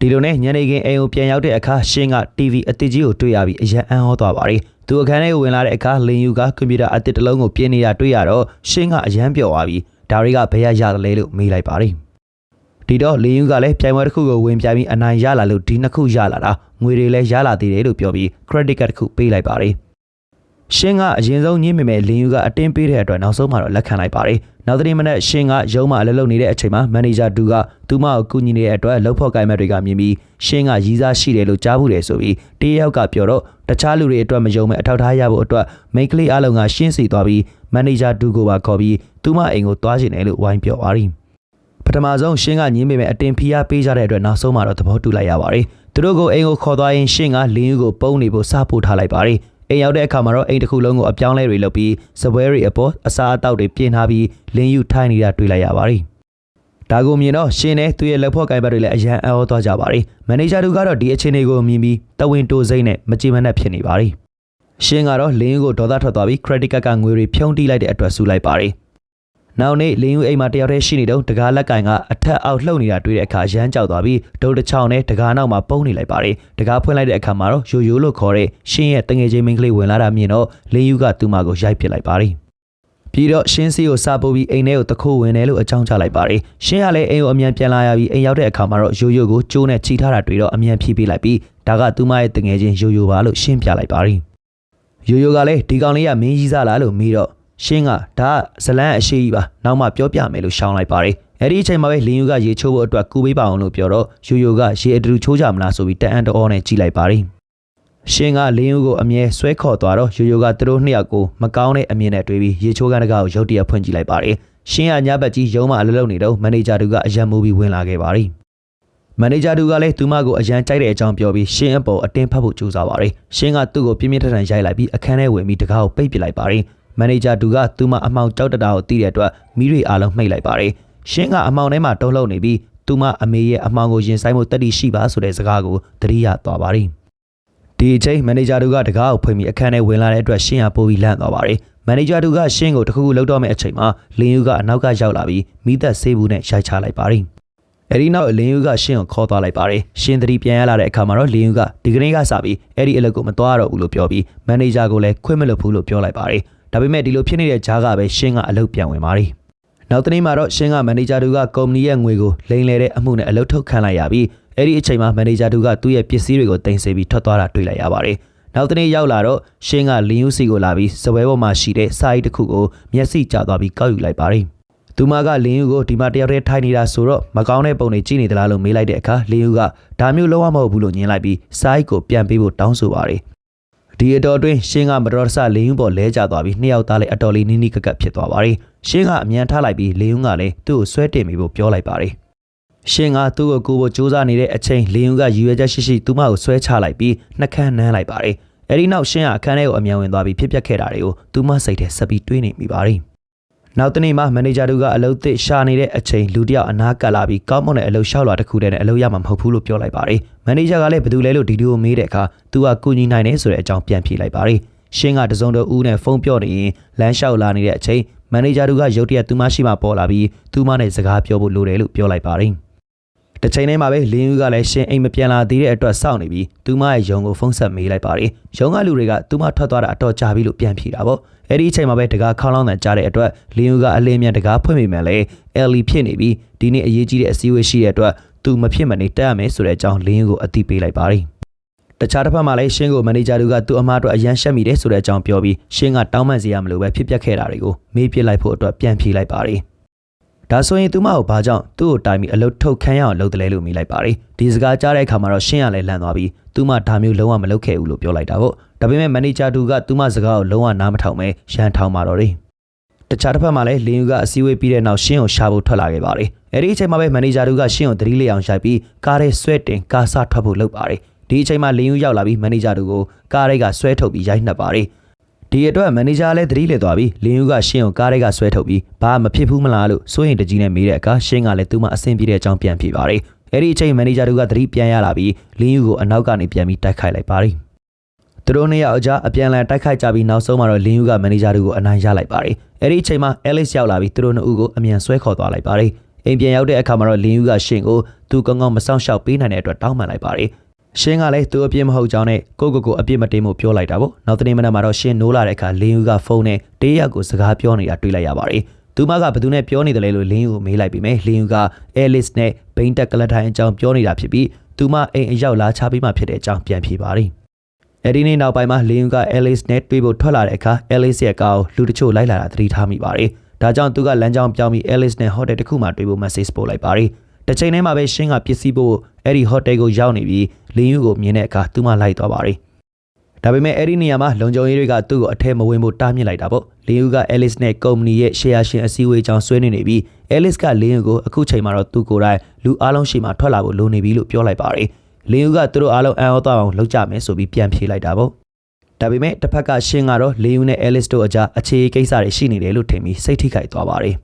ဒီလိုနဲ့ညနေခင်းအိမ်ကိုပြန်ရောက်တဲ့အခါရှင်းက TV အသစ်ကြီးကိုတွေ့ရပြီးအရန်အံ့ဩသွားပါတယ်သူအခန်းထဲကိုဝင်လာတဲ့အခါလင်ယူကကွန်ပျူတာအသစ်တစ်လုံးကိုပြင်နေတာတွေ့ရတော့ရှင်းကအရန်ပျော်သွားပြီးဒါတွေကဘယ်ရရတယ်လဲလို့မေးလိုက်ပါတယ်ဒီတော့လင်ယူကလည်းပြိုင်ပွဲတစ်ခုကိုဝင်ပြိုင်ပြီးအနိုင်ရလာလို့ဒီနှစ်ခုရလာတာငွေတွေလည်းရလာသေးတယ်လို့ပြောပြီး credit card တစ်ခုပေးလိုက်ပါတယ် ရှင်းကအရင်ဆုံးညင်းမိမဲ့လင်ယူကအတင်းပေးတဲ့အတွက်နောက်ဆုံးမှာတော့လက်ခံလိုက်ပါတယ်နောက်တစ်နေ့မနက်ရှင်းကရုံးမှအလုပ်လုပ်နေတဲ့အချိန်မှာမန်နေဂျာဒူကသူမကိုကူညီနေတဲ့အတွက်လှုပ်ဖို့ကိုင်မက်တွေကမြင်ပြီးရှင်းကရီးစားရှိတယ်လို့ကြားဘူးတယ်ဆိုပြီးတရယောက်ကပြောတော့တခြားလူတွေအတွက်မယုံမဲ့အထောက်ထားရဖို့အတွက်မိန်းကလေးအလုံးကရှင်းစီသွားပြီးမန်နေဂျာဒူကိုပါခေါ်ပြီးသူမအိမ်ကိုသွားချင်တယ်လို့ဝိုင်းပြောပါရီပထမဆုံးရှင်းကညင်းပေမဲ့အတင်ဖီးယားပေးကြတဲ့အတွက်နောက်ဆုံးမှာတော့သဘောတူလိုက်ရပါတယ်သူတို့ကိုအိမ်ကိုခေါ်သွားရင်ရှင်းကလင်းယူကိုပုံနေဖို့စပို့ထားလိုက်ပါတယ် အိမ်ရောက်တဲ့အခါမှာတော့အိမ်တစ်ခုလုံးကိုအပြောင်းလဲတွေလုပ်ပြီးစပွဲတွေအပေါ်အစားအသောက်တွေပြင်ထားပြီးလင်းယူထိုင်နေတာတွေ့လိုက်ရပါတယ်။ဒါကိုမြင်တော့ရှင်နဲ့သူ့ရဲ့လက်ဖော့ကိုင်ဘတ်တွေလည်းအရန်အော်သွားကြပါတယ်။မန်နေဂျာတို့ကတော့ဒီအခြေအနေကိုမြင်ပြီးတဝင်းတိုစိမ့်နဲ့မကြည်မနှက်ဖြစ်နေပါတယ်။ရှင်ကတော့လင်းယူကိုဒေါသထွက်သွားပြီး credit card ကငွေတွေဖြုံးတိလိုက်တဲ့အတွက်ဆူလိုက်ပါတယ်။ နောက်နေ့လင်းယူအိမ်မှာတယောက်တည်းရှိနေတော့တကားလက်ကင်ကအထက်အောက်လှုပ်နေတာတွေ့တဲ့အခါရမ်းကြောက်သွားပြီးဒုတ်တစ်ချောင်းနဲ့တကားနောက်မှာပုံနေလိုက်ပါတယ်တကားဖွင့်လိုက်တဲ့အခါမှာတော့ယိုယိုလို့ခေါ်တဲ့ရှင်းရဲ့တငယ်ချင်းမိန်းကလေးဝင်လာတာမြင်တော့လင်းယူကသူ့မကိုရိုက်ပစ်လိုက်ပါတယ်ပြီးတော့ရှင်းစီကိုစာပို့ပြီးအိမ်ထဲကိုတခိုးဝင်တယ်လို့အကြောင်းချလိုက်ပါတယ်။ရှင်းကလည်းအိမ်ကိုအမြန်ပြန်လာရပြီးအိမ်ရောက်တဲ့အခါမှာတော့ယိုယိုကိုကျိုးနဲ့ချီထားတာတွေ့တော့အမြန်ဖြီးပေးလိုက်ပြီးဒါကသူမရဲ့တငယ်ချင်းယိုယိုပါလို့ရှင်းပြလိုက်ပါတယ်။ယိုယိုကလည်းဒီကောင်လေးကမင်းကြီးစားလားလို့မေးတော့ ရှင်းကဒါကဇလန်းအရှိကြီးပါနောက်မှပြောပြမယ်လို့ရှောင်းလိုက်ပါတယ်အဲ့ဒီအချိန်မှာပဲလင်းယူကရေချိုးဖို့အတွက်ကူပေးပါအောင်လို့ပြောတော့ယူယူကရေအတူချိုးကြမလားဆိုပြီးတန်အန်တော်နဲ့ကြည်လိုက်ပါတယ်ရှင်းကလင်းယူကိုအမြဲဆွဲခေါ်သွားတော့ယူယူကသူတို့နှစ်ယောက်ကိုမကောင်းတဲ့အမြင်နဲ့တွေးပြီးရေချိုးကန်တကားကိုရုတ်တရက်ဖွင့်ကြည့်လိုက်ပါတယ်ရှင်းကညဘက်ကြီးရုံးမအလုပ်လုပ်နေတော့မန်နေဂျာတူကအရန်မူပြီးဝင်လာခဲ့ပါတယ်မန်နေဂျာတူကလည်းသူမကိုအရန်ကြိုက်တဲ့အကြောင်းပြောပြီးရှင်းအပေါ်အတင်းဖတ်ဖို့ကြိုးစားပါတယ်ရှင်းကသူ့ကိုပြင်းပြင်းထန်ထန်ရိုက်လိုက်ပြီးအခန်းထဲဝင်ပြီးတကားကိုပိတ်ပစ်လိုက်ပါတယ် မန်နေဂျာတူကသူမအမောင်ကြောက်တတာကိုသိတဲ့အတွက်မိတွေအားလုံးမှိတ်လိုက်ပါတယ်။ရှင်းကအမောင်ထဲမှာတုံးလုံးနေပြီးသူမအမေရဲ့အမောင်ကိုရင်ဆိုင်မှုတက်တီရှိပါဆိုတဲ့စကားကိုသတိရသွားပါတယ်။ဒီအချိန်မန်နေဂျာတူကတကားကိုဖွင့်ပြီးအခန်းထဲဝင်လာတဲ့အတွက်ရှင်းရပိုးပြီးလန့်သွားပါတယ်။မန်နေဂျာတူကရှင်းကိုတခုခုလှုပ်တော့မယ့်အချိန်မှာလင်းယူကအနောက်ကရောက်လာပြီးမိသက်ဆေးဘူးနဲ့ရိုက်ချလိုက်ပါတယ်။အဲဒီနောက်လင်းယူကရှင်းကိုခေါ်သွားလိုက်ပါတယ်။ရှင်းသတိပြန်ရလာတဲ့အခါမှာတော့လင်းယူကဒီကနေ့ကစပြီးအဲ့ဒီအလုပ်ကိုမသွားတော့ဘူးလို့ပြောပြီးမန်နေဂျာကိုလည်းခွင့်မလွတ်ဘူးလို့ပြောလိုက်ပါတယ်။ ဒါပေမဲ့ဒီလိုဖြစ်နေတဲ့ကြားကပဲရှင်းကအလုပ်ပြန်ဝင်ပါတယ်နောက်တနေ့မှာတော့ရှင်းကမန်နေဂျာတို့ကကုမ္ပဏီရဲ့ငွေကိုလိမ်လည်တဲ့အမှုနဲ့အလုပ်ထုတ်ခံလိုက်ရပြီးအဲ့ဒီအချိန်မှာမန်နေဂျာတို့ကသူ့ရဲ့ပစ္စည်းတွေကိုတင်ဆက်ပြီးထွက်သွားတာတွေ့လိုက်ရပါတယ်နောက်တနေ့ရောက်လာတော့ရှင်းကလင်းယူစီကိုလာပြီးစပွဲပေါ်မှာရှိတဲ့စာအိတ်တစ်ခုကိုမျက်စိကျသွားပြီးကောက်ယူလိုက်ပါတယ်သူမကလင်းယူကိုဒီမှာတယောက်တည်းထိုင်နေတာဆိုတော့မကောင်းတဲ့ပုံတွေကြည့်နေသလားလို့မေးလိုက်တဲ့အခါလင်းယူကဒါမျိုးလုံးဝမဟုတ်ဘူးလို့ညင်းလိုက်ပြီးစာအိတ်ကိုပြန်ပေးဖို့တောင်းဆိုပါတယ် ဒီအတော်အတွင်းရှင်းကမတော်တဆလေယုံပေါ်လဲကျသွားပြီးနှစ်ယောက်သားလည်းအတော်လေးနီးနီးကကပ်ဖြစ်သွားပါတယ်။ရှင်းကအမြန်ထားလိုက်ပြီးလေယုံကလည်းသူ့ကိုဆွဲတင်မိဖို့ပြောလိုက်ပါတယ်။ရှင်းကသူ့ကိုကိုဖို့စူးစမ်းနေတဲ့အချိန်လေယုံကရည်ရွယ်ချက်ရှိရှိသူ့မကိုဆွဲချလိုက်ပြီးနှကန်းနမ်းလိုက်ပါတယ်။အဲဒီနောက်ရှင်းကအခန်းထဲကိုအမြန်ဝင်သွားပြီးဖြစ်ပျက်ခဲ့တာတွေကိုသူမစိတ်ထဲဆက်ပြီးတွေးနေမိပါတယ်။ နောက်တနေ့မှာမန်နေဂျာတို့ကအလုပ်သစ်ရှာနေတဲ့အချိန်လူတယောက်အနားကပ်လာပြီးကောင်းမွန်တဲ့အလုပ်လျှောက်လာတစ်ခုတည်းနဲ့အလုပ်ရမှာမဟုတ်ဘူးလို့ပြောလိုက်ပါတယ်။မန်နေဂျာကလည်းဘယ်သူလဲလို့ဒီဒီကိုမေးတဲ့အခါသူကကူညီနိုင်တယ်ဆိုတဲ့အကြောင်းပြန်ဖြေလိုက်ပါတယ်။ရှင်းကတစုံတဦးနဲ့ဖုန်းပြောနေရင်လမ်းလျှောက်လာနေတဲ့အချိန်မန်နေဂျာတို့ကရုတ်တရက်သူမရှိမှပေါ်လာပြီးသူမနဲ့စကားပြောဖို့လိုတယ်လို့ပြောလိုက်ပါတယ်။ တစ်ချိန်တည်းမှာပဲလင်းယူကလည်းရှင်အိမ်မပြန်လာသေးတဲ့အတွက်စောင့်နေပြီးသူမရဲ့ယုံကိုဖုန်းဆက်မေးလိုက်ပါတယ်။ယုံကလူတွေကသူမထွက်သွားတာအတော်ကြာပြီလို့ပြန်ဖြေတာပေါ့။အဲ့ဒီအချိန်မှာပဲတကားခေါင်းလောင်းတန်ကြားတဲ့အတွက်လင်းယူကအလင်းမြန်တကားဖွင့်မိမယ်လေ။အယ်လီဖြစ်နေပြီးဒီနေ့အရေးကြီးတဲ့အစည်းအဝေးရှိတဲ့အတွက်သူမဖြစ်မနေတက်ရမယ်ဆိုတဲ့အကြောင်းလင်းယူကိုအသိပေးလိုက်ပါတယ်။တခြားတစ်ဖက်မှာလည်းရှင်းကိုမန်နေဂျာတို့ကသူ့အမားအတွက်အရန်ရှက်မိတယ်ဆိုတဲ့အကြောင်းပြောပြီးရှင်းကတောင်းပန်စီရမလို့ပဲဖြစ်ပျက်ခဲ့တာတွေကိုမေးပြလိုက်ဖို့အတွက်ပြန်ဖြေလိုက်ပါတယ်။ ဒါဆိုရင်သူမကိုဘာကြောင့်သူ့ကိုတိုင်ပြီးအလုပ်ထုတ်ခန်းရအောင်လုပ်တယ်လဲလို့မိလိုက်ပါတယ်ဒီစကားကြားတဲ့အခါမှာတော့ရှင်းရလဲလန့်သွားပြီးသူမဒါမျိုးလုံးဝမလုပ်ခဲ့ဘူးလို့ပြောလိုက်တာပေါ့ဒါပေမဲ့မန်နေဂျာတူကသူမစကားကိုလုံးဝနားမထောင်ပဲရန်ထောင်ပါတော့တယ်တခြားတစ်ဖက်မှာလည်းလင်းယူကအစည်းအဝေးပြီးတဲ့နောက်ရှင်းကိုရှာဖို့ထွက်လာခဲ့ပါတယ်အဲဒီအချိန်မှာပဲမန်နေဂျာတူကရှင်းကိုသတိလေးအောင်ရိုက်ပြီးကားထဲဆွဲတင်ကားစထွက်ဖို့လုပ်ပါတယ်ဒီအချိန်မှာလင်းယူရောက်လာပြီးမန်နေဂျာတူကိုကားထဲကဆွဲထုတ်ပြီးရိုက်နှက်ပါတယ် ဒီအတွက်မန်နေဂျာလည်းသတိလစ်သွားပြီးလင်းယူကရှင်းကိုကားတွေကဆွဲထုတ်ပြီးဘာမဖြစ်ဘူးမလားလို့စိုးရင်တကြီးနဲ့မေးတဲ့အခါရှင်းကလည်းသူ့မှာအဆင်ပြေတဲ့အကြောင်းပြန်ဖြေပါတယ်။အဲ့ဒီအချိန်မန်နေဂျာတို့ကသတိပြန်ရလာပြီးလင်းယူကိုအနောက်ကနေပြန်ပြီးတိုက်ခိုက်လိုက်ပါတယ်။သူတို့နှစ်ယောက်အကြားအပြန်အလှန်တိုက်ခိုက်ကြပြီးနောက်ဆုံးမှာတော့လင်းယူကမန်နေဂျာတို့ကိုအနိုင်ရလိုက်ပါတယ်။အဲ့ဒီအချိန်မှာအဲလစ်ရောက်လာပြီးသူတို့နှစ်ဦးကိုအမြန်ဆွဲခေါ်သွားလိုက်ပါတယ်။အိမ်ပြန်ရောက်တဲ့အခါမှာတော့လင်းယူကရှင်းကိုသူကောင်းကောင်းမဆောင်ရှောက်ပေးနိုင်တဲ့အတွက်တောင်းပန်လိုက်ပါတယ် ရှင်းကလည်းသူအပြစ်မဟုတ်ကြောင်းနဲ့ကိုကိုကိုအပြစ်မတင်မှုပြောလိုက်တာပေါ့နောက်တနေ့မနက်မှာတော့ရှင်းနိုးလာတဲ့အခါလင်းယူကဖုန်းနဲ့တေးရက်ကိုစကားပြောနေတာတွေ့လိုက်ရပါတယ်သူမကဘသူနဲ့ပြောနေတယ်လဲလို့လင်းယူကိုမေးလိုက်ပြီးမယ်လင်းယူကအဲလစ်နဲ့ဘိန်းတက်ကလထိုင်အကြောင်းပြောနေတာဖြစ်ပြီးသူမအိမ်အရောက်လာချပြီးမှဖြစ်တဲ့အကြောင်းပြန်ဖြေပါတယ်အဲ့ဒီနေ့နောက်ပိုင်းမှာလင်းယူကအဲလစ်နဲ့တွေ့ဖို့ထွက်လာတဲ့အခါအဲလစ်ရဲ့ကားကိုလူတချို့လိုက်လာတာသတိထားမိပါတယ်ဒါကြောင့်သူကလမ်းကြောင်းပြောင်းပြီးအဲလစ်နဲ့ဟိုတယ်တစ်ခုမှတွေ့ဖို့ message ပို့လိုက်ပါတယ်တစ်ချိန်တည်းမှာပဲရှင်းကပစ္စည်းဖို့ အဲ့ဒီဟိုတယ်ကိုရောက်နေပြီးလင်းယူကိုမြင်တဲ့အခါသူမလိုက်သွားပါတယ်ဒါပေမဲ့အဲ့ဒီနေရာမှာလုံခြုံရေးတွေကသူ့ကိုအထက်မဝင်ဖို့တားမြစ်လိုက်တာပေါ့လင်းယူကအဲလစ်နဲ့ကုမ္ပဏီရဲ့ share ရှင်အစည်းအဝေးကြောင်းဆွေးနွေးနေပြီးအဲလစ်ကလင်းယူကိုအခုချိန်မှာတော့သူ့ကိုယ်တိုင်လူအားလုံးရှိမှထွက်လာဖို့လိုနေပြီလို့ပြောလိုက်ပါတယ်လင်းယူကသူတို့အားလုံးအံ့ဩသွားအောင်လုပ်ကြမယ်ဆိုပြီးပြန်ဖြေလိုက်တာပေါ့ဒါပေမဲ့တစ်ဖက်ကရှင်းကတော့လင်းယူနဲ့အဲလစ်တို့အကြားအခြေအကိစ္စတွေရှိနေတယ်လို့ထင်ပြီးစိတ်ထိခိုက်သွားပါတယ်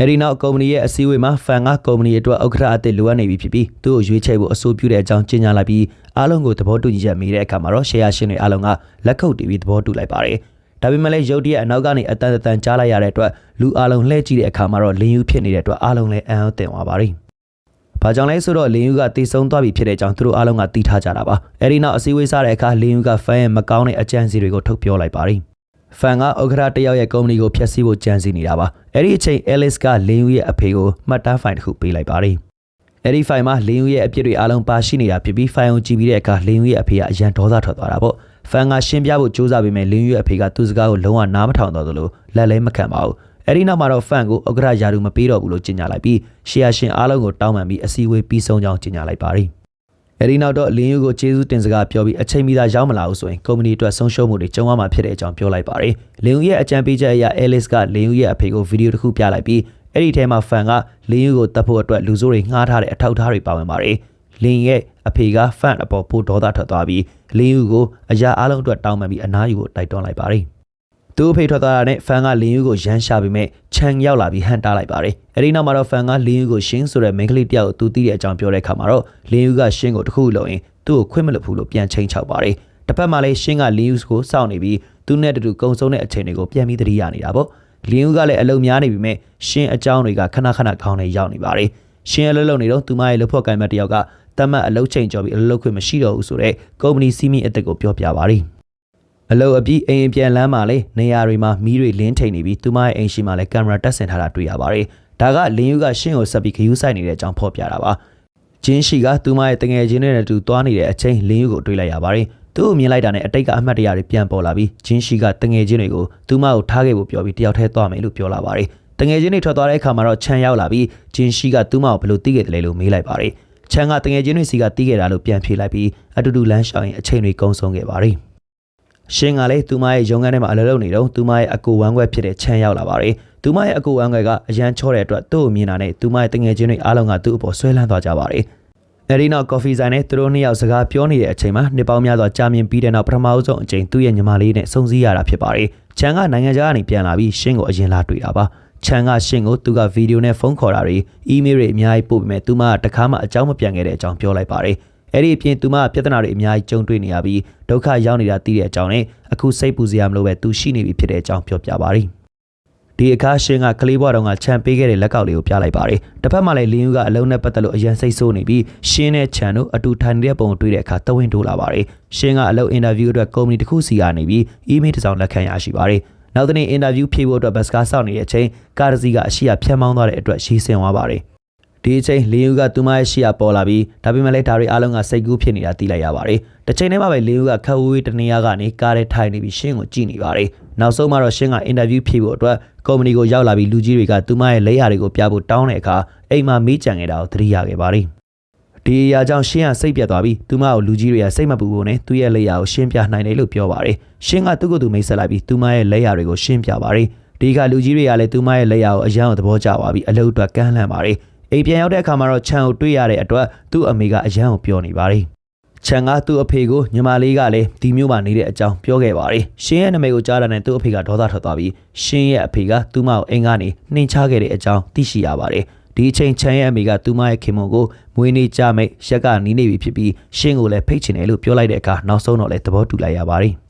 အဲဒီနောက်ကုမ္ပဏီရဲ့အစည်းအဝေးမှာဖန်ကကုမ္ပဏီအတွက်ဥက္ကဋ္ဌအသစ်လိုအပ်နေပြီဖြစ်ပြီးသူ့ကိုရွေးချယ်ဖို့အဆိုပြုတဲ့အကြောင်းကြေညာလိုက်ပြီးအားလုံးကိုသဘောတူညီချက်မိတဲ့အခါမှာတော့ရှယ်ယာရှင်တွေအားလုံးကလက်ခုပ်တီးပြီးသဘောတူလိုက်ပါတယ်။ဒါပေမဲ့လည်းရုတ်တရက်အနောက်ကနေအတန်တန်ကြားလိုက်ရတဲ့အတွက်လူအားလုံးလှည့်ကြည့်တဲ့အခါမှာတော့လင်းယူဖြစ်နေတဲ့အတွက်အားလုံးလည်းအံ့ဩသင့်သွားပါတယ်။ဘာကြောင့်လဲဆိုတော့လင်းယူကတည်ဆုံသွားပြီဖြစ်တဲ့အကြောင်းသူတို့အားလုံးကသိထားကြတာပါ။အဲဒီနောက်အစည်းအဝေးစားတဲ့အခါလင်းယူကဖန်ရဲ့မကောင်းတဲ့အကြံစီတွေကိုထုတ်ပြောလိုက်ပါတယ်။ ဖန်ကဥက္ကဋ္ဌတယောက်ရဲ့ကုမ္ပဏီကိုဖျက်ဆီးဖို့ကြံစည်နေတာပါအဲ့ဒီအချိန် Alice ကလင်းယူရဲ့အဖေကိုမှတ်တမ်းဖိုင်တစ်ခုပေးလိုက်ပါတယ်အဲ့ဒီဖိုင်မှာလင်းယူရဲ့အပြစ်တွေအားလုံးပါရှိနေတာဖြစ်ပြီးဖိုင်ကိုကြည့်ပြီးတဲ့အခါလင်းယူရဲ့အဖေကအရန်ဒေါသထွက်သွားတာပေါ့ဖန်ကရှင်းပြဖို့ကြိုးစားပေမဲ့လင်းယူရဲ့အဖေကသူ့စကားကိုလုံးဝနားမထောင်တော့သလိုလက်လည်းမခံပါဘူးအဲ့ဒီနောက်မှာတော့ဖန်ကိုဥက္ကဋ္ဌယာတူမပေးတော့ဘူးလို့ကြေညာလိုက်ပြီးရှီယာရှင်အားလုံးကိုတောင်းပန်ပြီးအစည်းအဝေးပြီးဆုံးကြောင်းကြေညာလိုက်ပါတယ် အဲဒီနောက်တော့လင်းယူကိုကျေးဇူးတင်စကားပြောပြီးအချိန်မီသာရောက်မလာဘူးဆိုရင်ကုမ္ပဏီအတွက်ဆုံးရှုံးမှုတွေကြုံရမှာဖြစ်တဲ့အကြောင်းပြောလိုက်ပါတယ်။လင်းယူရဲ့အကြံပေးချက်အရအဲလစ်ကလင်းယူရဲ့အဖေကိုဗီဒီယိုတစ်ခုပြလိုက်ပြီးအဲ့ဒီထဲမှာဖန်ကလင်းယူကိုတပ်ဖို့အတွက်လူစိုးတွေငှားထားတဲ့အထောက်အထားတွေပါဝင်ပါတယ်။လင်းရဲ့အဖေကဖန်အပေါ်ပိုဒေါသထွက်သွားပြီးလင်းယူကိုအရာအလုံးအတွက်တောင်းပန်ပြီးအနားယူကိုတိုက်တွန်းလိုက်ပါတယ်။ သူ့အဖေထွက်သွားတာနဲ့ဖန်ကလင်းယူကိုရမ်းရှာပြီးမဲ့ခြံရောက်လာပြီးဟန်တားလိုက်ပါတယ်။အဲဒီနောက်မှာတော့ဖန်ကလင်းယူကိုရှင်းဆိုတဲ့မိန်းကလေးတယောက်ကိုသူသိတဲ့အကြောင်းပြောတဲ့အခါမှာတော့လင်းယူကရှင်းကိုတခုလုံးရင်သူ့ကိုခွင့်မလွတ်ဘူးလို့ပြန်ချိန်ချောက်ပါတယ်။တစ်ဖက်မှာလည်းရှင်းကလင်းယူကိုစောင့်နေပြီးသူနဲ့တူတူကုံဆုံးတဲ့အချိန်တွေကိုပြန်ပြီးသတိရနေတာပေါ့။လင်းယူကလည်းအလုံများနေပြီမဲ့ရှင်းအကြောင်းတွေကခဏခဏခေါင်းနဲ့ရောက်နေပါတယ်။ရှင်းအလုပ်လုပ်နေတော့သူမရဲ့လှဖို့ကိုင်မတယောက်ကတတ်မှတ်အလုပ်ချိန်ကျော်ပြီးအလုပ်လုပ်ခွင့်မရှိတော့ဘူးဆိုတော့ကုမ္ပဏီစီးမီအသက်ကိုပြောပြပါတယ်။ အလုတ်အပြီးအိမ်ပြန်လမ်းမှာလေနေရာတွေမှာမီးတွေလင်းထိန်နေပြီးသူမရဲ့အိမ်ရှိမှာလည်းကင်မရာတက်ဆင်ထားတာတွေ့ရပါတယ်။ဒါကလင်းယူကရှင်းကိုဆက်ပြီးခယူးဆိုင်နေတဲ့အကြောင်းဖော်ပြတာပါ။ဂျင်းရှိကသူမရဲ့တငယ်ချင်းတွေနဲ့တူသွားနေတဲ့အချိန်လင်းယူကိုတွေ့လိုက်ရပါတယ်။သူ့ကိုမြင်လိုက်တာနဲ့အတိတ်ကအမှတ်တရတွေပြန်ပေါ်လာပြီးဂျင်းရှိကတငယ်ချင်းတွေကိုသူမကိုထားခဲ့ဖို့ပြောပြီးတယောက်တည်းသွားမယ်လို့ပြောလာပါတယ်။တငယ်ချင်းတွေထွက်သွားတဲ့အခါမှာတော့ခြံရောက်လာပြီးဂျင်းရှိကသူမကိုဘယ်လိုသိခဲ့တယ်လဲလို့မေးလိုက်ပါတယ်။ခြံကတငယ်ချင်းတွေစီကတီးခဲ့တာလို့ပြန်ဖြေလိုက်ပြီးအတူတူလမ်းလျှောက်ရင်အချိန်တွေကုန်ဆုံးခဲ့ပါတယ်။ ရှင်းကလည်းသူမရဲ့ရုံးခန်းထဲမှာအလုပ်လုပ်နေတော့သူမရဲ့အကူဝမ်းခွဲဖြစ်တဲ့ချမ်းရောက်လာပါတယ်။သူမရဲ့အကူဝမ်းခွဲကအရန်ချောတဲ့အတွက်သူ့ကိုမြင်တာနဲ့သူမရဲ့တငယ်ချင်းတွေအားလုံးကသူ့အပေါ်ဆွဲလန်းသွားကြပါတယ်။အဲဒီနောက်ကော်ဖီဆိုင်နဲ့သူတို့နှစ်ယောက်စကားပြောနေတဲ့အချိန်မှာနှစ်ပေါင်းများစွာကြာမြင့်ပြီးတဲ့နောက်ပထမဆုံးအချိန်သူ့ရဲ့ညီမလေးနဲ့ဆုံစည်းရတာဖြစ်ပါတယ်။ချန်ကနိုင်ငံခြားကနေပြန်လာပြီးရှင်းကိုအရင်လာတွေ့တာပါ။ချန်ကရှင်းကိုသူကဗီဒီယိုနဲ့ဖုန်းခေါ်တာတွေအီးမေးလ်တွေအများကြီးပို့ပေမဲ့သူမကတခါမှအကြောင်းမပြန်ခဲ့တဲ့အကြောင်းပြောလိုက်ပါတယ်။ အဲ့ဒီအပြင်သူမပြဿနာတွေအများကြီးကြုံတွေ့နေရပြီးဒုက္ခရောက်နေတာသိတဲ့အကြောင်းနဲ့အခုစိတ်ပူစရာမလိုပဲသူရှိနေပြီဖြစ်တဲ့အကြောင်းပြောပြပါရီဒီအခါရှင်ကကလေးဘွားတော်ကခြံပေးခဲ့တဲ့လက်ကောက်လေးကိုပြလိုက်ပါတယ်တစ်ဖက်မှာလည်းလင်းယူကအလုံးနဲ့ပတ်သက်လို့အရန်စိတ်ဆိုးနေပြီးရှင်နဲ့ခြံတို့အတူထိုင်နေတဲ့ပုံကိုတွေ့တဲ့အခါတဝင်းတိုးလာပါတယ်ရှင်ကအလုပ်အင်တာဗျူးအတွက်ကုမ္ပဏီတစ်ခုစီကနေပြီးအီးမေးလ်တစ်စောင်လက်ခံရရှိပါတယ်နောက်တဲ့နေ့အင်တာဗျူးဖြေဖို့အတွက်ဘတ်စကားစောင့်နေတဲ့အချိန်ကားတစ်စီးကအရှိရဖြတ်မောင်းသွားတဲ့အတွက်ရေးစင်သွားပါတယ် ဒီအချိန်လင်းယူကသူမရဲ့ရှေ့ရပေါ်လာပြီးဒါပေမဲ့လည်းဒါတွေအားလုံးကစိတ်ကူးဖြစ်နေတာသိလိုက်ရပါတယ်။တစ်ချိန်တည်းမှာပဲလင်းယူကခက်ဝေးတနေရာကနေကားထဲထိုင်နေပြီးရှင်းကိုကြည့်နေပါတယ်။နောက်ဆုံးမှာတော့ရှင်းကအင်တာဗျူးဖြေဖို့အတွက်ကုမ္ပဏီကိုရောက်လာပြီးလူကြီးတွေကသူမရဲ့လက်ရာတွေကိုပြဖို့တောင်းတဲ့အခါအိမ်မှာမေးကြံနေတာကိုသတိရခဲ့ပါတယ်။ဒီအရာကြောင့်ရှင်းကစိတ်ပြတ်သွားပြီးသူမကိုလူကြီးတွေကစိတ်မပူဖို့နဲ့သူ့ရဲ့လက်ရာကိုရှင်းပြနိုင်တယ်လို့ပြောပါတယ်။ရှင်းကသူ့ကိုယ်သူမိတ်ဆက်လိုက်ပြီးသူမရဲ့လက်ရာတွေကိုရှင်းပြပါတယ်။ဒီကလူကြီးတွေကလည်းသူမရဲ့လက်ရာကိုအယံကိုသဘောကျသွားပြီးအလုပ်အတွက်ကမ်းလှမ်းပါတယ်။ အိမ်ပြန်ရောက်တဲ့အခါမှာတော့ခြံကိုတွေ့ရတဲ့အတွက်သူ့အမေကအယံကိုပြောနေပါတယ်ခြံကသူ့အဖေကိုညီမလေးကလည်းဒီမျိုးမှာနေတဲ့အကြောင်းပြောခဲ့ပါတယ်။ရှင်ရဲ့နာမည်ကိုကြားတာနဲ့သူ့အဖေကဒေါသထွက်သွားပြီးရှင်ရဲ့အဖေကသူ့မကိုအိမ်ကနေနှင်ချခဲ့တဲ့အကြောင်းသိရှိရပါတယ်။ဒီအချိန်ချမ်းရဲ့အမေကသူ့မရဲ့ခင်မုံကိုမွေးနေ့ကြမိတ်ရက်ကနီးနေပြီဖြစ်ပြီးရှင်ကိုလည်းဖိတ်ချင်တယ်လို့ပြောလိုက်တဲ့အခါနောက်ဆုံးတော့လည်းသဘောတူလိုက်ရပါတယ်။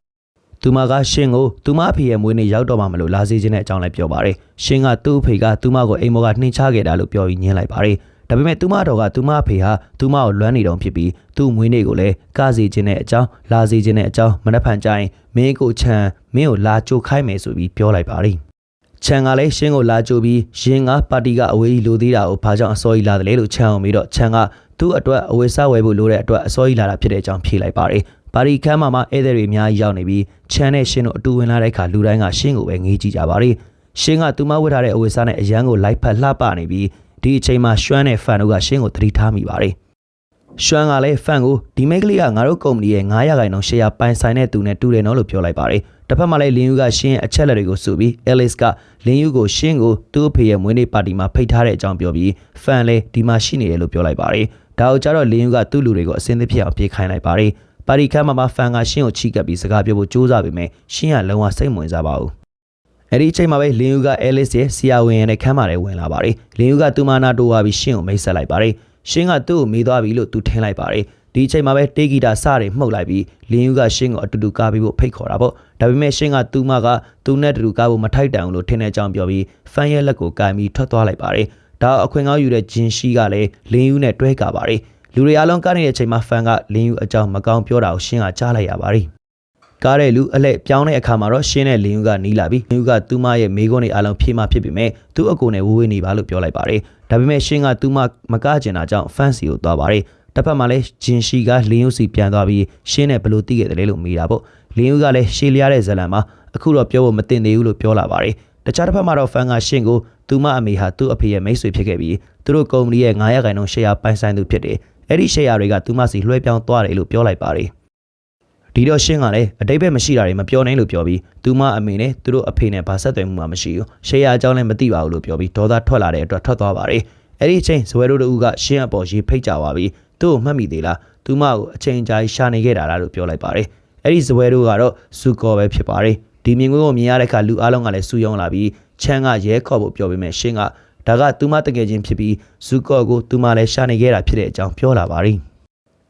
သူမကရှင်းကိုသူမအဖေရဲ့မွေးနေ့ရောက်တော့မှမလို့လာစေခြင်းတဲ့အကြောင်းလည်းပြောပါတယ်။ရှင်းကသူ့အဖေကသူမကိုအိမ်မော်ကနှင်ချခဲ့တာလို့ပြောပြီးညင်းလိုက်ပါတယ်။ဒါပေမဲ့သူမတော်ကသူမအဖေဟာသူမကိုလွမ်းနေတုံဖြစ်ပြီးသူ့မွေးနေ့ကိုလည်းကစေခြင်းတဲ့အကြောင်းလာစေခြင်းတဲ့အကြောင်းမနှက်ဖန်ကြိုင်မင်းကိုချမ်းမင်းကိုလာကြိုခိုင်းမယ်ဆိုပြီးပြောလိုက်ပါတယ်။ချန်ကလည်းရှင်းကိုလာကြိုပြီးရင်ကပါတီကအဝေးကြီးလိုသေးတာကိုဘာကြောင့်အစောကြီးလာတယ်လဲလို့ချန်အောင်ပြီးတော့ချန်ကသူ့အတွက်အဝေးစားဝယ်ဖို့လိုတဲ့အတွက်အစောကြီးလာတာဖြစ်တဲ့အကြောင်းဖြေလိုက်ပါတယ်။ ပါတီခန်းမှာမှဧည့်သည်တွေအများကြီးရောက်နေပြီးချန်နဲ့ရှင်းတို့အတူဝင်လာတဲ့အခါလူတိုင်းကရှင်းကိုပဲငေးကြည့်ကြပါတယ်။ရှင်းကသူမဝတ်ထားတဲ့အဝေးစားနဲ့အရန်ကိုလိုက်ဖက်လှပနေပြီးဒီအချိန်မှာရွှမ်းနဲ့ဖန်တို့ကရှင်းကိုသတိထားမိပါတယ်။ရွှမ်းကလည်းဖန်ကိုဒီမိတ်ကလေးကငါတို့ကုမ္ပဏီရဲ့900ခိုင်နှုန်းရှယ်ယာပိုင်ဆိုင်တဲ့သူနဲ့တူတယ်နော်လို့ပြောလိုက်ပါတယ်။တစ်ဖက်မှာလည်းလင်းယူကရှင်းရဲ့အချက်လက်တွေကိုစုပြီး Alice ကလင်းယူကိုရှင်းကိုသူ့အဖေရဲ့မွေးနေ့ပါတီမှာဖိတ်ထားတဲ့အကြောင်းပြောပြီးဖန်လည်းဒီမှာရှိနေတယ်လို့ပြောလိုက်ပါတယ်။ဒါကိုကြတော့လင်းယူကသူ့လူတွေကိုအစင်းသစ်ဖြစ်အောင်ပြေးခိုင်းလိုက်ပါတယ်။ ပါတီခန်းမှာမှဖန်ကရှင်းကိုချိကပ်ပြီးစကားပြောဖို့ကြိုးစားပေမဲ့ရှင်းကလုံးဝစိတ်မဝင်စားပါဘူး။အဲ့ဒီအချိန်မှာပဲလင်ယူကအဲလစ်ရဲ့ဆီယာဝင်ရတဲ့ခန်းမှာလည်းဝင်လာပါတယ်။လင်ယူကသူမနာတိုးသွားပြီးရှင်းကိုမိတ်ဆက်လိုက်ပါတယ်။ရှင်းကသူ့ကိုမေးသွားပြီလို့သူထင်လိုက်ပါတယ်။ဒီအချိန်မှာပဲတေးဂီတာစတွေမှုတ်လိုက်ပြီးလင်ယူကရှင်းကိုအတူတူကားပြီးဖို့ဖိတ်ခေါ်တာပေါ့။ဒါပေမဲ့ရှင်းကသူမကသူနဲ့အတူတူကားဖို့မထိုက်တန်ဘူးလို့ထင်တဲ့အကြောင်းပြောပြီးဖန်ရဲ့လက်ကိုကိုင်ပြီးထွက်သွားလိုက်ပါတယ်။ဒါအခွင့်ကောင်းယူတဲ့ဂျင်ရှိကလည်းလင်ယူနဲ့တွဲကာပါတယ်။ လူတွေအားလုံးကားနေတဲ့အချိန်မှာဖန်ကလင်ယူအကြောင်းမကောင်းပြောတာကိုရှင်းကကြားလိုက်ရပါတယ်။ကားတဲ့လူအလှည့်ပြောင်းတဲ့အခါမှာတော့ရှင်းတဲ့လင်ယူကနီးလာပြီးလင်ယူကသူမရဲ့မိကုန်းတွေအားလုံးဖြေမှဖြစ်ပေမဲ့သူ့အကိုနဲ့ဝေးဝေးနေပါလို့ပြောလိုက်ပါတယ်။ဒါပေမဲ့ရှင်းကသူမမကကျင်တာကြောင့်ဖန်စီကိုသွားပါတယ်။တစ်ဖက်မှာလည်းဂျင်ရှိကလင်ယူစီပြန်သွားပြီးရှင်းနဲ့ဘလို့သိခဲ့တယ်လဲလို့မေးတာပေါ့။လင်ယူကလည်းရှေးလျားတဲ့ဇလံမှာအခုတော့ပြောဖို့မတင်သေးဘူးလို့ပြောလာပါတယ်။တခြားတစ်ဖက်မှာတော့ဖန်ကရှင်းကိုသူမအမေဟာသူ့အဖေရဲ့မိတ်ဆွေဖြစ်ခဲ့ပြီးသူတို့ကုမ္ပဏီရဲ့900ခိုင်နှုန်းရှယ်ယာပိုင်ဆိုင်သူဖြစ်တယ်။ အဲ့ဒီရှယ်ယာတွေကသူမစီလွှဲပြောင်းသွားတယ်လို့ပြောလိုက်ပါတယ်။ဒီတော့ရှင်းကလည်းအတိတ်ဘက်မရှိတာတွေမပြောနိုင်လို့ပြောပြီးသူမအမေနဲ့သူတို့အဖေနဲ့ဘာဆက်သွယ်မှုမှမရှိဘူး။ရှယ်ယာအကြောင်းလည်းမသိပါဘူးလို့ပြောပြီးဒေါသထွက်လာတဲ့အတွက်ထွက်သွားပါတယ်။အဲ့ဒီအချိန်ဇွဲတို့တို့ကရှင်းအပေါ်ရေးဖိတ်ကြပါပြီးသူ့ကိုမှတ်မိသေးလား။သူမကိုအချိန်ကြာရှာနေခဲ့တာလားလို့ပြောလိုက်ပါတယ်။အဲ့ဒီဇွဲတို့ကတော့စူကောပဲဖြစ်ပါတယ်။ဒီမြင်ကွင်းကိုမြင်ရတဲ့အခါလူအလုံးကလည်းစူယုံလာပြီးချမ်းကရဲခေါ်ဖို့ပြောပေမဲ့ရှင်းက ဒါကသူမတကယ်ချင်းဖြစ်ပြီးဇူကောကိုသူမလည်းရှာနေခဲ့တာဖြစ်တဲ့အကြောင်းပြောလာပါတယ်။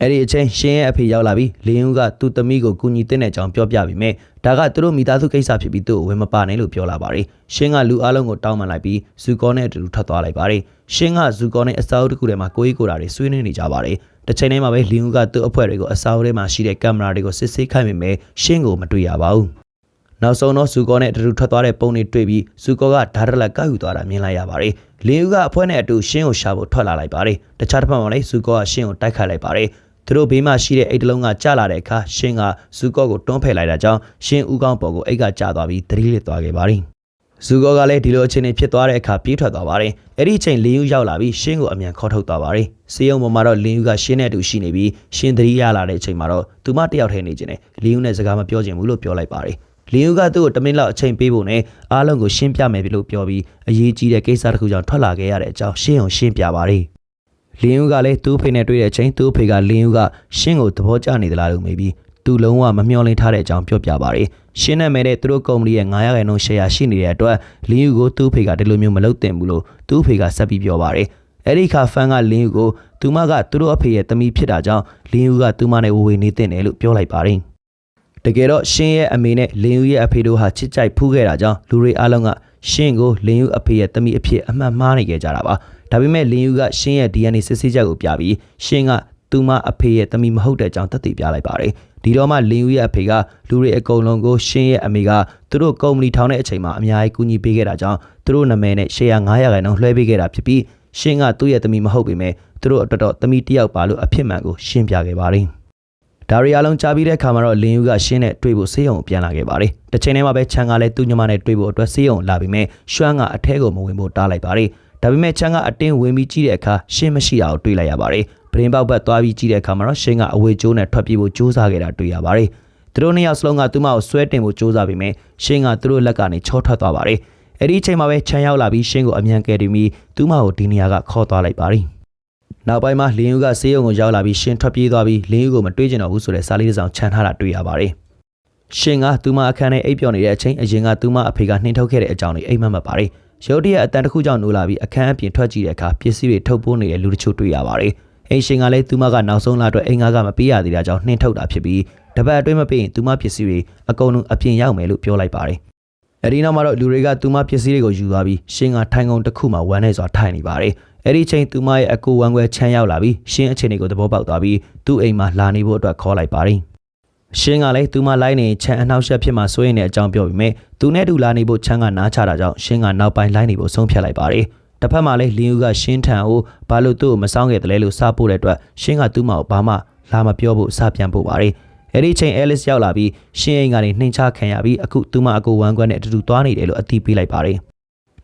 အဲ့ဒီအချိန်ရှင်းရဲ့အဖေရောက်လာပြီးလင်းဦးကသူ့သမီးကိုကူညီတဲ့တဲ့အကြောင်းပြောပြပြီးမြဲဒါကသူတို့မိသားစုကိစ္စဖြစ်ပြီးသူ့ကိုဝင်မပါနိုင်လို့ပြောလာပါတယ်ရှင်းကလူအလုံးကိုတောင်းပန်လိုက်ပြီးဇူကောနဲ့အတူတူထွက်သွားလိုက်ပါတယ်ရှင်းကဇူကောနဲ့အစာအုပ်တစ်ခုထဲမှာကိုကြီးကိုတာတွေဆွေးနွေးနေကြပါတယ်တစ်ချိန်တည်းမှာပဲလင်းဦးကသူ့အဖွဲ့တွေကိုအစာအုပ်ထဲမှာရှိတဲ့ကင်မရာတွေကိုစစ်ဆေးခိုင်းမိမယ်ရှင်းကိုမတွေ့ရပါဘူး နောက်ဆုံးတော့ဇူကောနဲ့အတူတူထွက်သွားတဲ့ပုံတွေတွေ့ပြီးဇူကောကဓာတ်ရလက်ကောက်ယူသွားတာမြင်လိုက်ရပါတယ်။လင်းဦးကအဖွဲ့နဲ့အတူရှင်းကိုရှာဖို့ထွက်လာလိုက်ပါတယ်။တခြားတစ်ဖက်မှာလည်းဇူကောကရှင်းကိုတိုက်ခိုက်လိုက်ပါတယ်။သူတို့ဘေးမှာရှိတဲ့အိတ်တလုံးကကျလာတဲ့အခါရှင်းကဇူကောကိုတွန်းဖယ်လိုက်တာကြောင့်ရှင်းဦးကောင်းပေါ်ကိုအိတ်ကကျသွားပြီးသတိလစ်သွားခဲ့ပါတယ်။ဇူကောကလည်းဒီလိုအခြေအနေဖြစ်သွားတဲ့အခါပြေးထွက်သွားပါတယ်။အဲ့ဒီအချိန်လင်းယူရောက်လာပြီးရှင်းကိုအမြန်ခေါ်ထုတ်သွားပါတယ်။စေယုံပေါ်မှာတော့လင်းယူကရှင်းနဲ့အတူရှိနေပြီးရှင်းသတိရလာတဲ့အချိန်မှာတော့သူမတယောက်ထဲနေခြင်းနဲ့လင်းယူနဲ့စကားမပြောချင်ဘူးလို့ပြောလိုက်ပါတယ်။ လင်းယူကသူ့ကိုတမင်လောက်အချိန်ပေးဖို့နဲ့အားလုံးကိုရှင်းပြမယ်ပြီလို့ပြောပြီးအရေးကြီးတဲ့ကိစ္စတစ်ခုကြောင့်ထွက်လာခဲ့ရတဲ့အကြောင်းရှင်းအောင်ရှင်းပြပါတယ်။လင်းယူကလည်းသူ့ဖေနဲ့တွေ့တဲ့အချိန်သူ့ဖေကလင်းယူကရှင်းကိုသဘောကျနေသလားလို့မေးပြီးသူလုံးဝမမျှော်လင့်ထားတဲ့အကြောင်းပြောပြပါတယ်။ရှင်းနဲ့မဲ့တဲ့သူတို့ကုမ္ပဏီရဲ့900ခန့်နှုန်းရှယ်ယာရှိနေတဲ့အတွက်လင်းယူကိုသူ့ဖေကဒီလိုမျိုးမလုပ်သင့်ဘူးလို့သူ့ဖေကဆက်ပြီးပြောပါတယ်။အဲ့ဒီခါဖန်ကလင်းယူကိုသူမကသူတို့အဖေရဲ့သမီးဖြစ်တာကြောင့်လင်းယူကသူမနဲ့ဝေဝေနေတဲ့တယ်လို့ပြောလိုက်ပါတယ်။ တကယ်တော့ရှင်းရဲ့အမေနဲ့လင်းယူရဲ့အဖေတို့ဟာချစ်ကြိုက်ဖူးခဲ့တာကြောင့်လူတွေအားလုံးကရှင်းကိုလင်းယူအဖေရဲ့သမီးအဖြစ်အမှတ်မှားနေကြကြတာပါဒါပေမဲ့လင်းယူကရှင်းရဲ့ DNA စစ်ဆေးချက်ကိုပြပြီးရှင်းကသူမအဖေရဲ့သမီးမဟုတ်တဲ့အကြောင်းသက်သေပြလိုက်ပါတယ်ဒီတော့မှလင်းယူရဲ့အဖေကလူတွေအကုန်လုံးကိုရှင်းရဲ့အမေကသူတို့ကုမ္ပဏီထောင်တဲ့အချိန်မှာအများကြီးကူညီပေးခဲ့တာကြောင့်သူတို့နာမည်နဲ့ရှယ်ယာ900ခန့်လုံးလွှဲပေးခဲ့တာဖြစ်ပြီးရှင်းကသူ့ရဲ့သမီးမဟုတ်ပေမဲ့သူတို့အတွက်တော့သမီးတစ်ယောက်ပါလို့အဖြစ်မှန်ကိုရှင်းပြခဲ့ပါတယ် ဒါရီအလုံးကြားပြီးတဲ့အခါမှာတော့လင်းယူကရှင်းနဲ့တွေ့ဖို့ဆေးရုံကိုပြန်လာခဲ့ပါတယ်။တစ်ချိန်တည်းမှာပဲချန်ကလည်းသူ့ညီမနဲ့တွေ့ဖို့အတွက်ဆေးရုံလာပြီးမဲ့ရွှမ်းကအထဲကိုမဝင်ဖို့တားလိုက်ပါတယ်။ဒါပေမဲ့ချန်ကအတင်းဝင်ပြီးကြည့်တဲ့အခါရှင်းမရှိတာကိုတွေ့လိုက်ရပါတယ်။ပရင်ပေါက်ဘက်သွားပြီးကြည့်တဲ့အခါမှာတော့ရှင်းကအဝေကျိုးနဲ့ထွက်ပြေးဖို့ကြိုးစားခဲ့တာတွေ့ရပါတယ်။သူတို့နှစ်ယောက်စလုံးကသူမကိုဆွဲတင်ဖို့ကြိုးစားပြီးမဲ့ရှင်းကသူတို့လက်ကနေချောထွက်သွားပါတယ်။အဲ့ဒီအချိန်မှာပဲချန်ရောက်လာပြီးရှင်းကိုအမြန်ကယ်တင်ပြီးသူမကိုဒီနေရာကခေါ်သွားလိုက်ပါတယ်။ နောက်ပိုင်းမှာလင်းယူကဆေးရုံကိုရောက်လာပြီးရှင်းထွက်ပြေးသွားပြီးလင်းယူကိုမတွေးကျင်တော့ဘူးဆိုတဲ့စာလေးတစ်စောင်ခြံထားတာတွေ့ရပါတယ်။ရှင်ကသူမအခန်းထဲအိပ်ပျော်နေတဲ့အချိန်အရင်ကသူမအဖေကနှင်ထုတ်ခဲ့တဲ့အကြောင်းလေးအိမ်မက်မှတ်ပါတယ်။ရုတ်တရက်အတန်တစ်ခုကြောင့်နိုးလာပြီးအခန်းအပြင်ထွက်ကြည့်တဲ့အခါပစ္စည်းတွေထုတ်ပိုးနေတဲ့လူတချို့တွေ့ရပါတယ်။အိမ်ရှင်ကလည်းသူမကနောက်ဆုံးလာအတွက်အိမ်ငါကမပေးရသေးတာကြောင့်နှင်ထုတ်တာဖြစ်ပြီးတပတ်အတွင်းမပေးရင်သူမပစ္စည်းတွေအကုန်လုံးအပြင်ရောက်မယ်လို့ပြောလိုက်ပါတယ်။အဲဒီနောက်မှာတော့လူတွေကသူမပစ္စည်းတွေကိုယူသွားပြီးရှင်းကထိုင်ကုန်တစ်ခုမှဝမ်းနေစွာထိုင်နေပါတယ်။ အဲ့ဒီချိန်သူမရဲ့အကူဝမ်းခွဲချမ်းရောက်လာပြီးရှင်းအခြေအနေကိုသဘောပေါက်သွားပြီးသူ့အိမ်မှာလာနေဖို့အတွက်ခေါ်လိုက်ပါတယ်။ရှင်းကလည်းသူမလိုက်နေချမ်းအနှောက်အယှက်ဖြစ်မှစိုးရင်တဲ့အကြောင်းပြောပြီးမြဲသူနဲ့တူလာနေဖို့ချမ်းကနားချတာကြောင့်ရှင်းကနောက်ပိုင်းလိုက်နေဖို့ဆုံးဖြတ်လိုက်ပါတယ်။တစ်ဖက်မှာလည်းလင်းယူကရှင်းထန်ကိုဘာလို့သူ့ကိုမဆောင်ခဲ့တယ်လဲလို့စားပို့တဲ့အတွက်ရှင်းကသူ့မောင်ဘာမှလာမပြောဖို့စပြန်ပို့ပါတယ်။အဲ့ဒီချိန်အဲလစ်ရောက်လာပြီးရှင်းအိမ်ကနေနှိမ်ချခံရပြီးအခုသူမအကိုဝမ်းကွက်နဲ့အတူတူသွားနေတယ်လို့အသိပေးလိုက်ပါတယ်။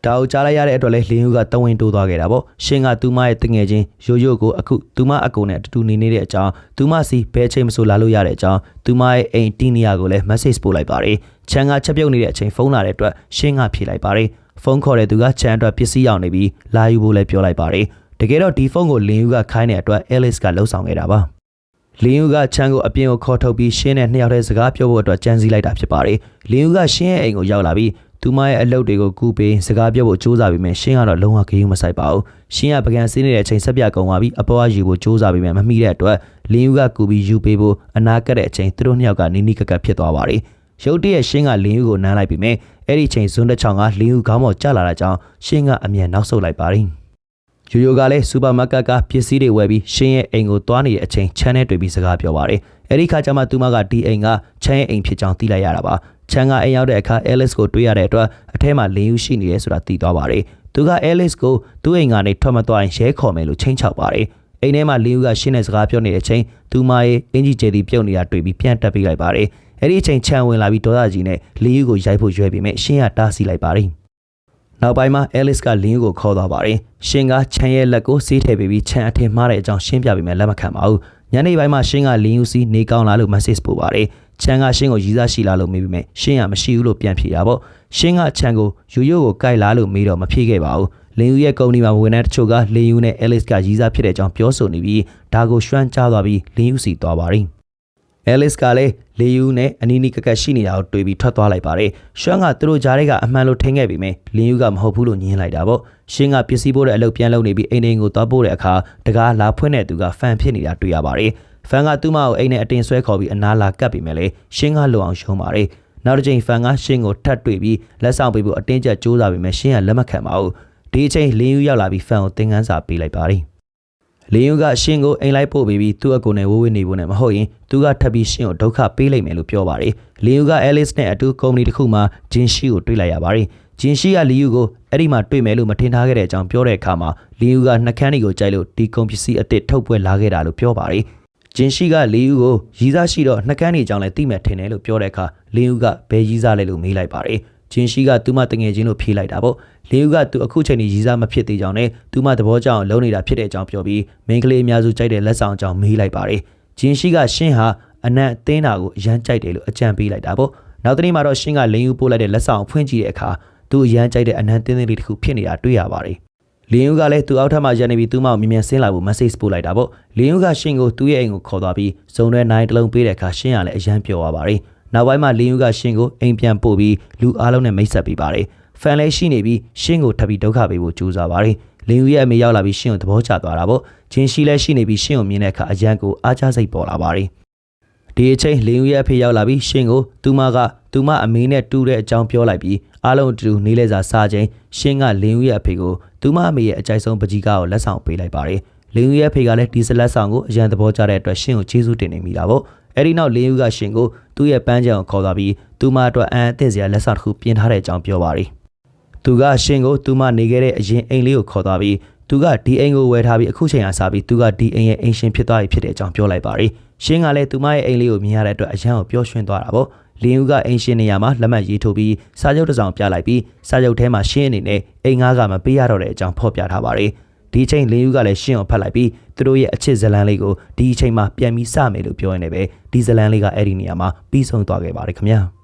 ဒါကိုကြားလိုက်ရတဲ့အတွက်လည်းလင်းယူကတဝင်းတိုးသွားခဲ့တာပေါ့။ရှင်းကသူမရဲ့တငယ်ချင်းရိုးရိုးကိုအခုသူမအကိုနဲ့အတူတူနေနေတဲ့အကြောင်းသူမစီဘဲချိန်မဆိုလာလို့ရတဲ့အကြောင်းသူမရဲ့အိမ်တီနီယာကိုလည်း message ပို့လိုက်ပါတယ်။ချန်ကချက်ပြုတ်နေတဲ့အချိန်ဖုန်းလာတဲ့အတွက်ရှင်းကဖြေလိုက်ပါတယ်။ဖုန်းခေါ်တဲ့သူကချန်အတွက်ပစ္စည်းရောက်နေပြီးလာယူဖို့လည်းပြောလိုက်ပါတယ်။တကယ်တော့ဒီဖုန်းကိုလင်းယူကခိုင်းတဲ့အတွက် Alice ကလှုပ်ဆောင်ခဲ့တာပါ။လင်းယူကချန်ကိုအပြင်ကိုခေါ်ထုတ်ပြီးရှင်းနဲ့နှစ်ယောက်တည်းစကားပြောဖို့အတွက်ကြံစည်လိုက်တာဖြစ်ပါတယ်။လင်းယူကရှင်းရဲ့အိမ်ကိုရောက်လာပြီး သူမရဲ့အလုပ်တွေကိုကူပေးစကားပြောဖို့စူးစမ်းပြီးမြင်ရှင်းကတော့လုံးဝခရီးမဆိုင်ပါဘူး။ရှင်းကပကံစင်းနေတဲ့အချိန်ဆက်ပြကုန်သွားပြီးအပေါ်ကယူဖို့စူးစမ်းပြီးမြင်မမိတဲ့အတွက်လင်းယူကကူပြီးယူပေးဖို့အနာကက်တဲ့အချိန်သူတို့နှစ်ယောက်ကနီးနီးကပ်ကပ်ဖြစ်သွားပါတယ်။ရုတ်တရက်ရှင်းကလင်းယူကိုနမ်းလိုက်ပြီးမြင်အဲ့ဒီချိန်ဇွန်းတစ်ချောင်းကလင်းယူခေါင်းပေါ်ကျလာတာကြောင့်ရှင်းကအမြန်နောက်ဆုတ်လိုက်ပါတယ်။ယိုယိုကလည်းစူပါမားကတ်ကပစ္စည်းတွေဝယ်ပြီးရှင်းရဲ့အိမ်ကိုသွားနေတဲ့အချိန်ချမ်းနဲ့တွေ့ပြီးစကားပြောပါတယ်။ အဲဒီခါကျမှသူမကဒီအိမ်ကချမ်းရဲ့အိမ်ဖြစ်ကြောင်းသိလိုက်ရတာပါ။ချမ်းကအိမ်ရောက်တဲ့အခါ Alice ကိုတွေ့ရတဲ့အတွက်အထဲမှာလင်းယူရှိနေတယ်ဆိုတာသိသွားပါတယ်။သူက Alice ကိုသူ့အိမ်ကနေထွက်မသွားရင်ရဲခေါ်မယ်လို့ချိန်ချောက်ပါတယ်။အိမ်ထဲမှာလင်းယူကရှင်းတဲ့စကားပြောနေတဲ့အချိန်သူမရဲ့အင်ဂျီကျဲတီပြုတ်နေတာတွေ့ပြီးပြန်တက်ပေးလိုက်ပါတယ်။အဲ့ဒီအချိန်ချမ်းဝင်လာပြီးဒေါသကြီးနဲ့လင်းယူကိုရိုက်ဖို့ရွေးပြီးမြရှင်းရတားဆီးလိုက်ပါတယ်။နောက်ပိုင်းမှာ Alice ကလင်းကိုခေါ်သွားပါတယ်။ရှင်ကချန်ရဲ့လက်ကိုဆေးထည့်ပေးပြီးချန်အထင်မှားတဲ့အကြောင်းရှင်းပြပေးမယ်လက်မခံပါဘူး။ ညနေပိုင်းမှာရှင်ကလင်းယူစီနေကောင်းလာလို့ message ပို့ပါတယ်။ချန်ကရှင်ကိုရည်စားရှိလာလို့မေးပြီးမယ်။ရှင်ကမရှိဘူးလို့ပြန်ဖြေတာပေါ့။ရှင်ကချန်ကိုယူယိုကိုကြိုက်လာလို့မေးတော့မဖြေခဲ့ပါဘူး။လင်းယူရဲ့ကုမ္ပဏီမှာဝင်တဲ့တချို့ကလင်းယူနဲ့ Alice ကရည်စားဖြစ်တဲ့အကြောင်းပြောဆိုနေပြီးဒါကိုရွှမ်းကြားသွားပြီးလင်းယူစီသွားပါတယ်။ Alice ကလည်းလေယူနဲ့အနီးနီးကကက်ရှိနေတာကိုတွေ့ပြီးထွက်သွားလိုက်ပါတယ်။ရှွမ်းကသူတို့ကြားထဲကအမှန်လို့ထင်ခဲ့ပေမဲ့လင်းယူကမဟုတ်ဘူးလို့ညင်းလိုက်တာပေါ့။ရှင်းကပစ္စည်းပို့တဲ့အလုပ်ပြန်လုပ်နေပြီးအိမ်အိမ်ကိုသွားပို့တဲ့အခါတကားလာဖွင့်တဲ့သူကဖန်ဖြစ်နေတာတွေ့ရပါတယ်။ဖန်ကသူ့မကိုအိမ်နဲ့အတင်ဆွဲခေါ်ပြီးအနာလာကပ်ပြီးမဲ့လေရှင်းကလုံအောင်ရှုံးပါတယ်။နောက်တစ်ချိန်ဖန်ကရှင်းကိုထပ်တွေ့ပြီးလက်ဆောင်ပေးဖို့အတင်းကျပ်ကြိုးစားပြီးမဲ့ရှင်းကလက်မခံပါဘူး။ဒီအချိန်လင်းယူရောက်လာပြီးဖန်ကိုသင်ခန်းစာပေးလိုက်ပါတယ်။ လင်းယူကရှင်းကိုအိမ်လိုက်ပို့ပြီးပြီးသူ့အကူနဲ့ဝိုးဝေးနေဖို့နဲ့မဟုတ်ရင်သူကထပ်ပြီးရှင်းကိုဒုက္ခပေးလိုက်မယ်လို့ပြောပါတယ်လင်းယူကအဲလစ်နဲ့အတူကုမ္ပဏီတစ်ခုမှာဂျင်ရှိကိုတွေ့လိုက်ရပါတယ်ဂျင်ရှိကလီယူကိုအဲ့ဒီမှာတွေ့မယ်လို့မထင်ထားခဲ့တဲ့အကြောင်းပြောတဲ့အခါမှာလီယူကနှကန်းတွေကိုကြိုက်လို့ဒီကုန်ပစ္စည်းအစ်စ်ထုတ်ပွဲလာခဲ့တာလို့ပြောပါတယ်ဂျင်ရှိကလီယူကိုရီးစားရှိတော့နှကန်းတွေကြောင့်လည်းသိမဲ့ထင်တယ်လို့ပြောတဲ့အခါလင်းယူကဘယ်ရီးစားလဲလို့မေးလိုက်ပါတယ် ဂျင်ရှိကသူ့မတငယ်ချင်းလို့ဖြေလိုက်တာပေါ့လေဦးကသူအခုချိန်ကြီးရည်စားမဖြစ်သေးကြောင်းနဲ့သူ့မသဘောကျအောင်လုပ်နေတာဖြစ်တဲ့အကြောင်းပြောပြီးမိန်းကလေးအများစုကြိုက်တဲ့လက်ဆောင်အကြောင်းမေးလိုက်ပါတယ်ဂျင်ရှိကရှင်းဟာအနက်အသင်းတာကိုအရန်ကြိုက်တယ်လို့အကြံပေးလိုက်တာပေါ့နောက်တနေ့မှာတော့ရှင်းကလင်းယူပို့လိုက်တဲ့လက်ဆောင်ဖွင့်ကြည့်တဲ့အခါသူအရန်ကြိုက်တဲ့အနက်သင်းသေးလေးတစ်ခုဖြစ်နေတာတွေ့ရပါတယ်လင်းယူကလည်းသူအောက်ထပ်မှာရနေပြီးသူ့မောင်မြင်မြန်ဆင်းလာဖို့ message ပို့လိုက်တာပေါ့လင်းယူကရှင်းကိုသူ့ရဲ့အိမ်ကိုခေါ်သွားပြီးဇုံထဲနိုင်တလုံးပေးတဲ့အခါရှင်းကလည်းအရန်ပျော်သွားပါတယ် နောက်ပိုင်းမှာလင်းယူကရှင်းကိုအိမ်ပြန်ပို့ပြီးလူအားလုံးနဲ့မိတ်ဆက်ပေးပါတယ်ဖန်လည်းရှိနေပြီးရှင်းကိုထပ်ပြီးဒုက္ခပေးဖို့ကြိုးစားပါတယ်လင်းယူရဲ့အမေရောက်လာပြီးရှင်းကိုသဘောကျသွားတာပေါ့ဂျင်းရှိလည်းရှိနေပြီးရှင်းကိုမြင်တဲ့အခါအရန်ကိုအားချစိတ်ပေါ်လာပါတယ်ဒီအချိန်လင်းယူရဲ့အဖေရောက်လာပြီးရှင်းကိုသူမကသူမအမေနဲ့တူတဲ့အကြောင်းပြောလိုက်ပြီးအားလုံးအတူနေလဲစာစားချိန်ရှင်းကလင်းယူရဲ့အဖေကိုသူမအမေရဲ့အကြိုက်ဆုံးပကြီးကားကိုလက်ဆောင်ပေးလိုက်ပါတယ်လင်းယူရဲ့အဖေကလည်းဒီစလက်ဆောင်ကိုအရန်သဘောကျတဲ့အတွက်ရှင်းကိုကျေးဇူးတင်နေမိတာပေါ့ အဲ့ဒီနောက်လင်းယူကရှင်ကိုသူ့ရဲ့ပန်းချံကိုခေါ်သွားပြီးသူမအတွက်အန်အသင့်စရာလက်ဆောင်တစ်ခုပြင်ထားတဲ့အကြောင်းပြောပါတယ်သူကရှင်ကိုသူမနေခဲ့တဲ့အရင်အိမ်လေးကိုခေါ်သွားပြီးသူကဒီအိမ်ကိုဝယ်ထားပြီးအခုချိန်အားစပြီးသူကဒီအိမ်ရဲ့အိမ်ရှင်ဖြစ်သွားပြီဖြစ်တဲ့အကြောင်းပြောလိုက်ပါတယ်ရှင်ကလည်းသူမရဲ့အိမ်လေးကိုမြင်ရတဲ့အတွက်အရန်ကိုပျော်ရွှင်သွားတာပေါ့လင်းဦးကအိမ်ရှင်နေရာမှာလက်မှတ်ရေးထိုးပြီးစာချုပ်တစ်စောင်ပြလိုက်ပြီးစာချုပ်ထဲမှာရှင်းအနေနဲ့အိမ်ငါးကမပေးရတော့တဲ့အကြောင်းဖော်ပြထားပါတ ယ်ဒီချိန်လင်းယူကလည်းရှင်းအောင်ဖတ်လိုက်ပြီးသူတို့ရဲ့အချစ်ဇလန်းလေးကိုဒီအချိန်မှာပြန်ပြီးစမယ်လို့ပြောရနေပဲဒီဇလန်းလေးကအဲ့ဒီနေရာမှာပြီးဆုံးသွားခဲ့ပါတယ်ခင်ဗျာ။